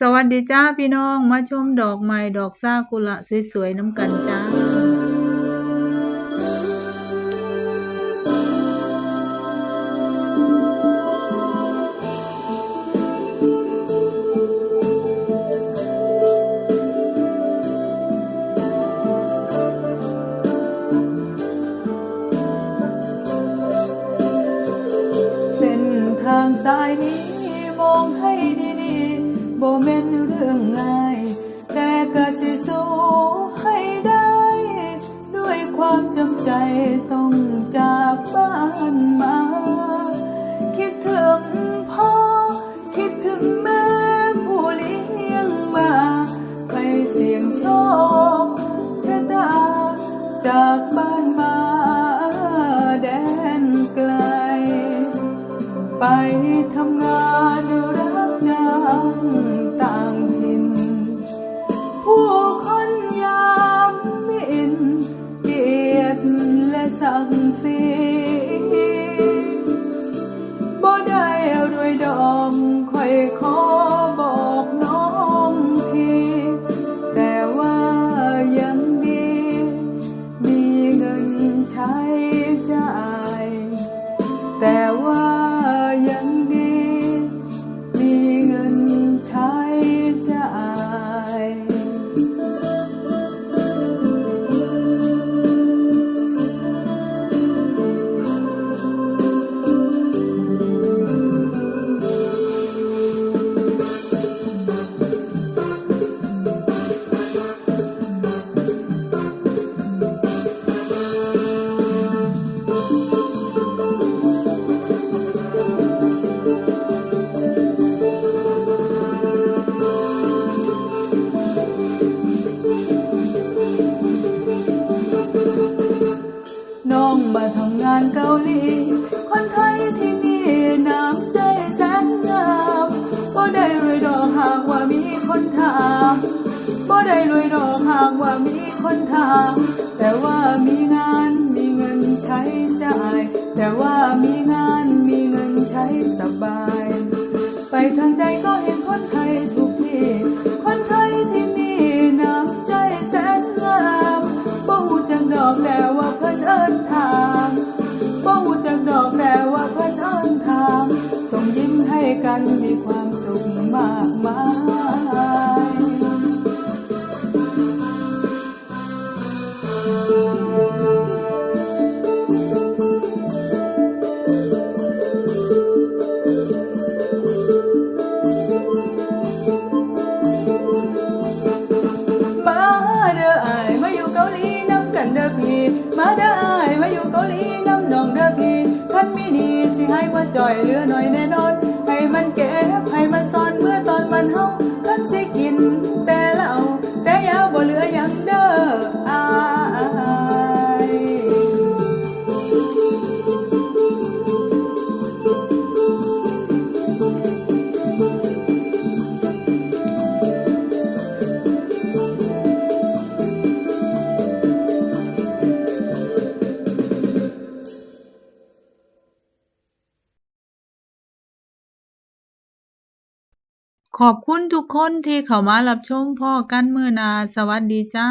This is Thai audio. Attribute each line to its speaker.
Speaker 1: สวัสดีจ้าพี่น้อง มาชมดอกไม้ดอกซากุระสวยๆน้ำกันจ้า
Speaker 2: แม่นเรื่องง่าย แต่ก็สิสู้ให้ได้ ด้วยความจำใจต้องจากบ้านมา คิดถึงพ่อ คิดถึงแม่ผู้เลี้ยงมาใครเสียงโชคชะตาจากบ้าน แล ได้รวยดอกหากว่ามีคนถามแต่ว่ามีงานมีเงินใช้จ่าย แต่ว่ามีงานมีเงินใช้สบาย ไปทางใดก็เห็น ให้ว่าจ่อยเลือหน่อยแน่นอน ให้มันเก
Speaker 1: ขอบคุณทุกคนที่เข้ามารับชมพ่อกันมือหนาสวัสดีจ้า